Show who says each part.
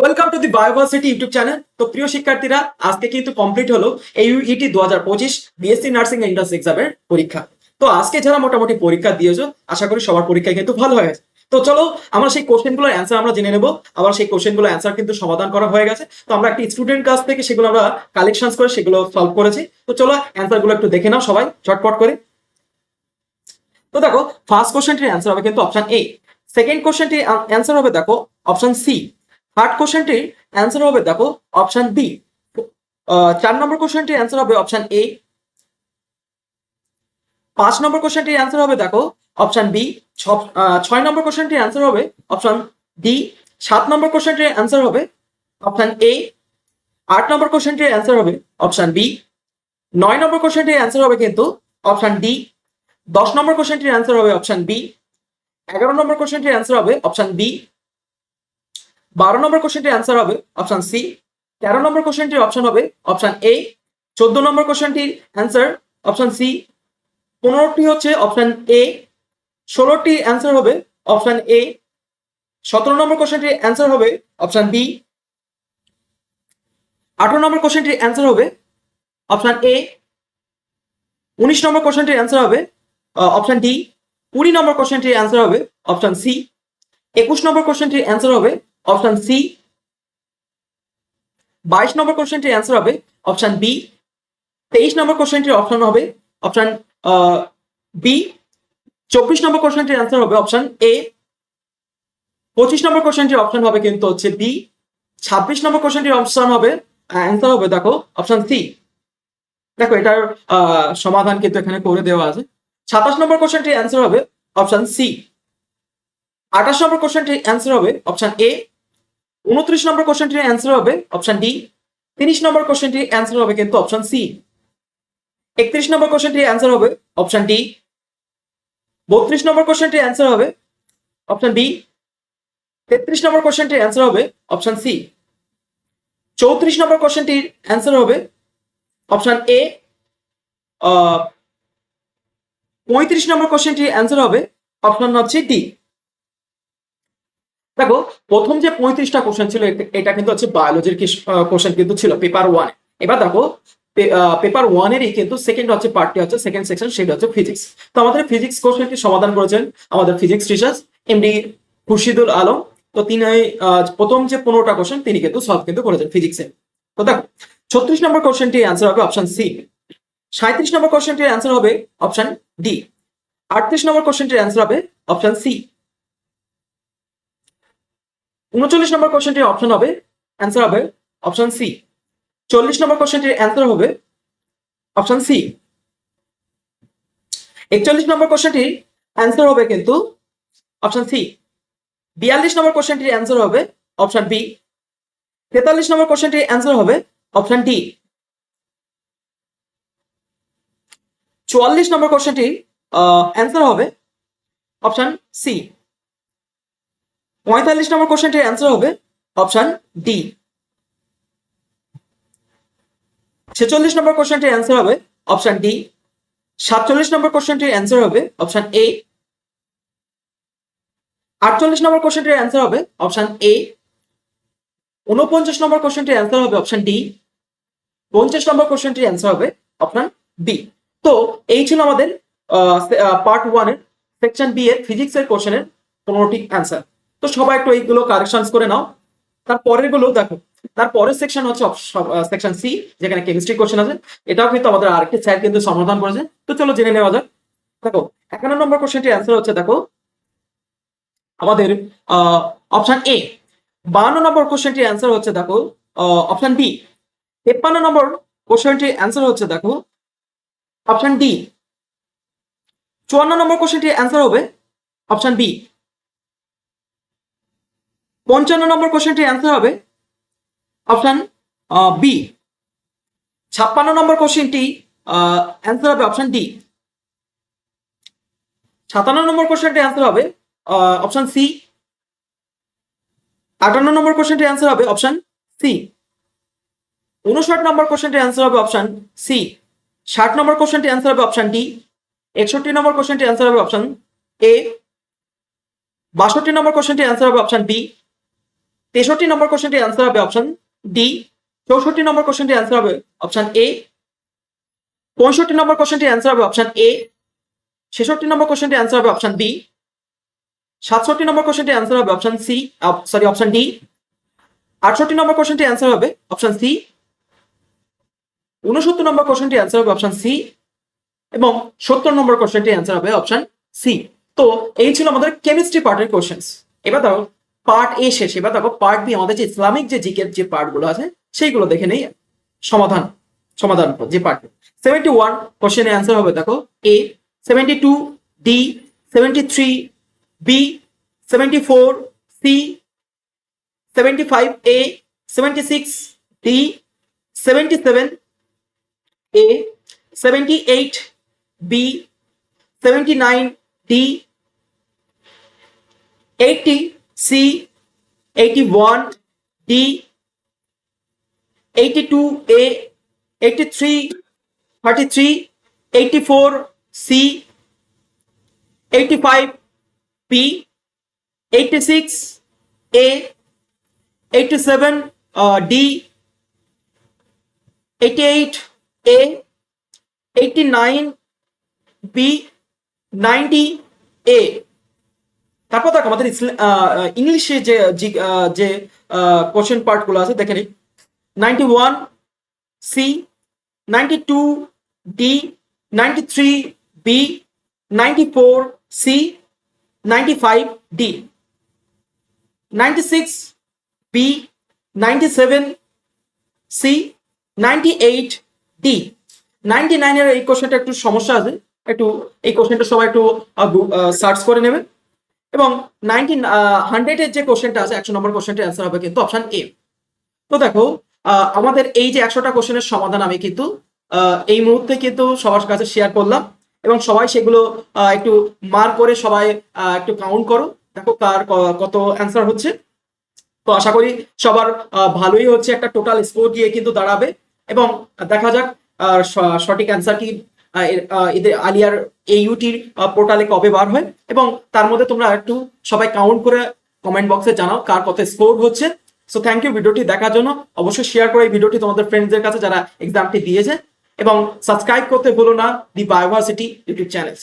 Speaker 1: Welcome to the Bioversity YouTube channel তো প্রিয় শিক্ষার্থীরা, আজকে কিন্তু কমপ্লিট হলো এইউইটি দু হাজার পঁচিশ বিএসসি নার্সিং এন্ট্রান্স এক্সামের পরীক্ষা। তো আজকে যারা মোটামুটি পরীক্ষা দিয়েছ, আশা করি সবার পরীক্ষা কিন্তু ভালো হয়ে গেছে। তো চলো, আমরা সেই কোশ্চেনগুলোর অ্যান্সার আমরা জেনে নেব। আবার সেই কোশ্চেনগুলোর অ্যান্সার কিন্তু সমাধান করা হয়ে গেছে। তো আমরা একটি স্টুডেন্ট কাছ থেকে সেগুলো আমরা কালেকশন করে সেগুলো সলভ করেছি। তো চলো অ্যান্সারগুলো একটু দেখে নাও সবাই চটপট করে। তো দেখো ফার্স্ট কোশ্চেনটির অ্যান্সার হবে কিন্তু অপশন এ সেকেন্ড কোশ্চেনটির অ্যান্সার হবে, দেখো অপশন সি থার্ড কোশ্চেনটির অ্যান্সার হবে দেখো অপশন বি চার নম্বর কোশ্চেনটির অ্যান্সার হবে অপশন এ পাঁচ নম্বর কোশ্চেনটির অ্যান্সার হবে দেখো অপশন বি ছয় নম্বর কোশ্চেনটির অ্যান্সার হবে অপশন ডি সাত নম্বর কোশ্চেনটির অ্যান্সার হবে অপশন এ আট নম্বর কোশ্চেনটির অ্যান্সার হবে অপশন বি নয় নম্বর কোশ্চেনটির অ্যান্সার হবে কিন্তু অপশন ডি দশ নম্বর কোশ্চেনটির অ্যান্সার হবে অপশন বি এগারো নম্বর কোশ্চেনটির অ্যান্সার হবে অপশন বি বারো নম্বর কোশ্চেনটির অ্যান্সার হবে অপশন সি তেরো নম্বর কোশ্চেনটির অপশন হবে অপশন এ চোদ্দ নম্বর কোশ্চেনটির অ্যান্সার অপশন সি পনেরোটি হচ্ছে অপশন এ ষোলোটি অ্যান্সার হবে অপশন এ সতেরো নম্বর কোশ্চেনটির অ্যান্সার হবে অপশন বি আঠারো নম্বর কোশ্চেনটির অ্যান্সার হবে অপশন এ উনিশ নম্বর কোশ্চেনটির অ্যান্সার হবে অপশন ডি কুড়ি নম্বর কোশ্চেনটির অ্যান্সার হবে অপশন সি একুশ নম্বর কোশ্চেনটির অ্যান্সার হবে অপশন সি বাইশ নম্বর কোশ্চেনটির অ্যান্সার হবে। অপশন বি তেইশ নম্বর কোশ্চেনটির অপশন হবে। অপশন বি চব্বিশ নম্বর কোশ্চেনটির অ্যান্সার হবে। অপশন এ পঁচিশ নম্বর কোশ্চেনটির অপশন হবে কিন্তু হচ্ছে বি ছাব্বিশ নম্বর কোশ্চেনটির অপশন হবে অ্যান্সার হবে, দেখো। অপশন সি দেখো এটার সমাধান কিন্তু এখানে করে দেওয়া আছে। সাতাশ নম্বর কোশ্চেনটির অ্যান্সার হবে। অপশন সি আঠাশ নম্বর কোশ্চেনটির অ্যান্সার হবে। অপশন এ উনত্রিশ নম্বর কোশ্চেনটির অ্যান্সার হবে অপশন ডি তিরিশ নম্বর কোশ্চেনটির অ্যান্সার হবে কিন্তু অপশন সি একত্রিশ নম্বর কোশ্চেনটির অ্যান্সার হবে অপশন ডি বত্রিশ নম্বর কোশ্চেনটির অ্যান্সার হবে অপশন বি তেত্রিশ নম্বর কোশ্চেনটির অ্যান্সার হবে অপশন সি চৌত্রিশ নম্বর কোশ্চেনটির অ্যান্সার হবে অপশন এ পঁয়ত্রিশ নম্বর কোশ্চেনটির অ্যান্সার হবে অপশন হচ্ছে ডি দেখো, প্রথম যে পঁয়ত্রিশটা কোশ্চেন ছিল এটা কিন্তু হচ্ছে বায়োলজির কোশ্চেন কিন্তু ছিল পেপার ওয়ান এবার দেখো পেপার ওয়ানেরই কিন্তু সেকেন্ড হচ্ছে পার্টটি হচ্ছে সেকেন্ড সেকশন সেটা হচ্ছে ফিজিক্স তো আমাদের ফিজিক্স কোশ্চেনটি সমাধান করেছেন আমাদের physics teacher MD Khurshidul Alam. তো তিনি প্রথম যে পনেরোটা কোশ্চেন তিনি কিন্তু সলভ কিন্তু করেছেন ফিজিক্সে তো দেখো, ছত্রিশ নম্বর কোশ্চেনটির অ্যান্সার হবে অপশন সি সাঁত্রিশ নম্বর কোশ্চেনটির অ্যান্সার হবে অপশন ডি আটত্রিশ নম্বর কোশ্চেনটির অ্যান্সার হবে অপশন সি উনচল্লিশ নম্বর কোশ্চেনটির অপশন হবে অ্যান্সার হবে অপশন সি চল্লিশ নম্বর কোশ্চেনটির অ্যান্সার হবে অপশন সি একচল্লিশ নম্বর কোশ্চেনটির অ্যান্সার হবে কিন্তু অপশন সি বিয়াল্লিশ নম্বর কোশ্চেনটির অ্যান্সার হবে অপশন বি তেতাল্লিশ নম্বর কোশ্চেনটির অ্যান্সার হবে অপশন ডি চুয়াল্লিশ নম্বর কোশ্চেনটির অ্যান্সার হবে অপশন সি পঁয়তাল্লিশ নম্বর কোশ্চেনটির অ্যান্সার হবে অপশন ডি ছেচল্লিশ নম্বর কোশ্চেনটির অ্যান্সার হবে অপশন ডি সাতচল্লিশ নম্বর কোশ্চেনটির অ্যান্সার হবে অপশন এ আটচল্লিশ নম্বর কোশ্চেনটির অ্যান্সার হবে অপশন এ উনপঞ্চাশ নম্বর কোশ্চেনটির অ্যান্সার হবে অপশন ডি পঞ্চাশ নম্বর কোশ্চেনটির অ্যান্সার হবে অপশন বি তো এই ছিল আমাদের পার্ট ওয়ানের সেকশন বি এর ফিজিক্স এর কোশ্চেনের পনেরোটি অ্যান্সার তো সবাই একটু এইগুলো কারেকশন করে নাও। তার পরেরগুলো দেখো তার পরের সেকশন হচ্ছে সেকশন সি যেখানে কেমিস্ট্রি কোশ্চেন আছে। এটাও কিন্তু আমাদের আরেকটি স্যার কিন্তু সমাধান করেছে। তো চলো জেনে নেওয়া যাক। দেখো, একান্ন নম্বর কোশ্চেনটির অ্যান্সার হচ্ছে, দেখো, আমাদের অপশন এ বান্ন নম্বর কোশ্চেনটির অ্যান্সার হচ্ছে, দেখো অপশন বি তেপ্পান্ন নম্বর কোশ্চেনটির অ্যান্সার হচ্ছে, দেখো অপশন ডি চুয়ান্ন নম্বর কোশ্চেনটির অ্যান্সার হবে অপশন বি পঞ্চান্ন নম্বর কোশ্চেনটির অ্যান্সার হবে। অপশন বি ছাপ্পান্ন নম্বর কোশ্চেনটি অ্যান্সার হবে অপশন ডি সাতান্ন নম্বর কোশ্চেনটির অ্যান্সার হবে অপশন সি আটান্ন নম্বর কোশ্চেনটির অ্যান্সার হবে অপশন সি উনষাট নম্বর কোশ্চেনটির অ্যান্সার হবে অপশন সি ষাট নম্বর কোশ্চেনটির অ্যান্সার হবে অপশন ডি একষট্টি নম্বর কোশ্চেনটির অ্যান্সার হবে অপশন এ বাষট্টি নম্বর কোশ্চেনটির অ্যান্সার হবে অপশন বি তেষট্টি নম্বর কোশ্চেনটির অ্যান্সার হবে অপশন ডি চৌষট্টি নম্বর কোশ্চেনটির অ্যান্সার হবে অপশন এ পঁয়ষট্টি নম্বর কোশ্চেনটির অ্যান্সার হবে অপশন এ ছেষট্টি নম্বর কোশ্চেনটির অ্যান্সার হবে অপশন বি সাতষট্টি নম্বর কোশ্চেনটির অ্যান্সার হবে option C sorry option D আটষট্টি নম্বর কোশ্চেনটির অ্যান্সার হবে অপশন সি উনসত্তর নম্বর কোশ্চেনটির অ্যান্সার হবে অপশন সি এবং সত্তর নম্বর কোশ্চেনটির অ্যান্সার হবে অপশন সি তো এই ছিল আমাদের কেমিস্ট্রি পার্টের কোশ্চেন্স এবার দেখো পার্ট এ শেষ এবার দেখো পার্ট বি আমাদের যে ইসলামিক যে জিকের যে পার্টগুলো আছে, সেইগুলো দেখে নেই। সমাধান সমাধান যে পার্ট সেভেন্টি ওয়ান কোশ্চেনের অ্যান্সার হবে দেখো A seventy two D seventy three B seventy four C seventy five A seventy six D seventy seven A seventy eight B seventy nine D eighty C 81, D 82, A 83, 33, 84, C 85, P 86, A 87, uh, D 88, A 89, B 90, A. তারপর দেখো আমাদের ইংলিশে যে যে question পার্টগুলো আছে দেখে নিই ninety one C ninety two D ninety three B ninety four C ninety five D ninety six B ninety seven C ninety eight D ninety নাইনের এই কোশ্চেনটা একটু সমস্যা আছে। একটু, এই কোশ্চেনটা সবাই একটু সার্চ করে নেবে। এবং নাইনটিন হান্ড্রেডের যে কোশ্চেনটা আছে, একশো নম্বর কোশ্চেনটার অ্যান্সার হবে কিন্তু অপশন এ তো দেখো আমাদের এই যে একশোটা কোশ্চেনের সমাধান আমি কিন্তু এই মুহূর্তে কিন্তু সবার কাছে শেয়ার করলাম এবং সবাই সেগুলো একটু মার করে সবাই একটু কাউন্ট করো। দেখো কার কত অ্যান্সার হচ্ছে। তো আশা করি সবার ভালোই হচ্ছে একটা টোটাল স্কোর গিয়ে কিন্তু দাঁড়াবে এবং দেখা যাক সঠিক অ্যান্সার কি এদের আলিয়ার এইউটির পোর্টালে কবে বার হয়? এবং তার মধ্যে তোমরা একটু সবাই কাউন্ট করে কমেন্ট বক্সে জানাও কার কত স্কোর হচ্ছে। সো থ্যাংক ইউ ভিডিওটি দেখার জন্য। অবশ্যই শেয়ার করে এই ভিডিওটি তোমাদের ফ্রেন্ডসদের কাছে যারা এক্সামটি দিয়েছে। এবং সাবস্ক্রাইব করতে ভুলো না। দি বায়োভার্সিটি ইউটিউব চ্যানেল